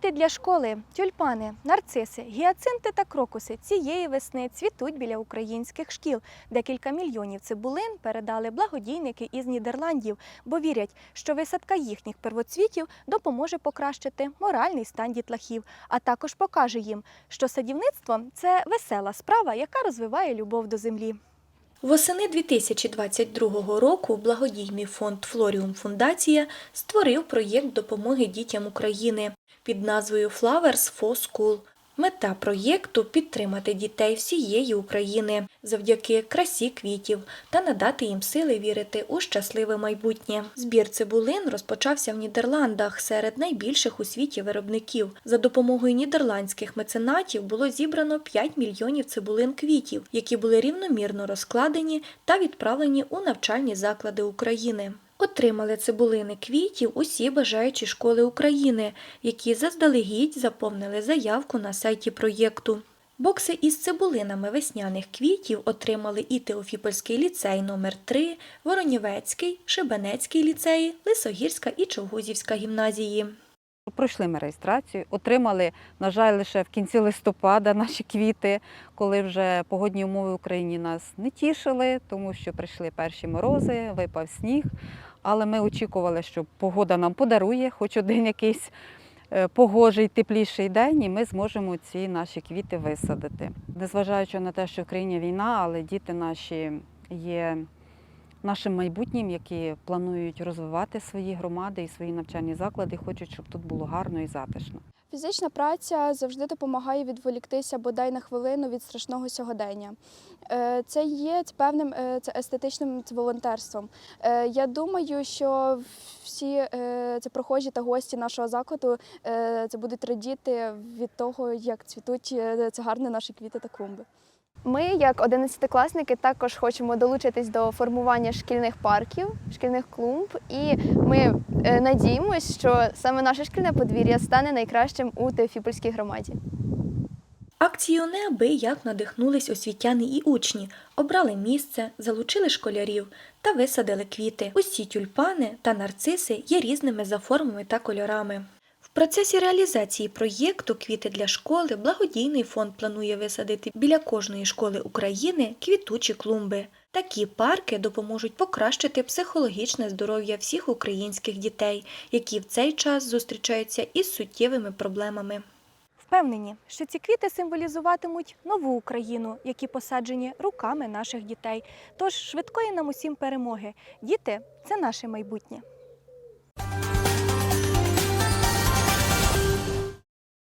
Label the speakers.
Speaker 1: Квіти для школи, тюльпани, нарциси, гіацинти та крокуси цієї весни цвітуть біля українських шкіл. Декілька мільйонів цибулин передали благодійники із Нідерландів, бо вірять, що висадка їхніх первоцвітів допоможе покращити моральний стан дітлахів, а також покаже їм, що садівництво це весела справа, яка розвиває любов до землі. Восени 2022 року благодійний фонд Флоріум Фундація створив проєкт допомоги дітям України під назвою Flowers for School. Мета проєкту підтримати дітей всієї України завдяки красі квітів та надати їм сили вірити у щасливе майбутнє. Збір цибулин розпочався в Нідерландах серед найбільших у світі виробників. За допомогою нідерландських меценатів було зібрано 5 мільйонів цибулин квітів, які були рівномірно розкладені та відправлені у навчальні заклади України. Отримали цибулини квітів усі бажаючі школи України, які заздалегідь заповнили заявку на сайті проєкту. Бокси із цибулинами весняних квітів отримали і Теофіпольський ліцей номер 3 Воронівецький, Шибенецький ліцеї, Лисогірська і Чогузівська гімназії.
Speaker 2: Пройшли ми реєстрацію, отримали, на жаль, лише в кінці листопада наші квіти, коли вже погодні умови в Україні нас не тішили, тому що прийшли перші морози, випав сніг. Але ми очікували, що погода нам подарує хоч один якийсь е, погожий, тепліший день, і ми зможемо ці наші квіти висадити. Незважаючи на те, що в країні війна, але діти наші є нашим майбутнім, які планують розвивати свої громади і свої навчальні заклади, хочуть, щоб тут було гарно і затишно.
Speaker 3: Фізична праця завжди допомагає відволіктися бодай на хвилину від страшного сьогодення. Е, Це є певним е, це естетичним волонтерством. Е, Я думаю, що всі це прохожі та гості нашого закладу це будуть радіти від того, як цвітуть це гарні наші квіти та клумби. Ми, як одинадцятикласники, також хочемо долучитись до формування шкільних парків, шкільних клумб, і ми е, надіємось, що саме наше шкільне подвір'я стане найкращим у Теофіпольській громаді.
Speaker 1: Акцію неабияк надихнулись освітяни і учні, обрали місце, залучили школярів та висадили квіти. Усі тюльпани та нарциси є різними за формами та кольорами. В процесі реалізації проєкту Квіти для школи благодійний фонд планує висадити біля кожної школи України квітучі клумби. Такі парки допоможуть покращити психологічне здоров'я всіх українських дітей, які в цей час зустрічаються із суттєвими проблемами. Впевнені, що ці квіти символізуватимуть нову Україну, які посаджені руками наших дітей. Тож швидкої нам усім перемоги. Діти це наше майбутнє.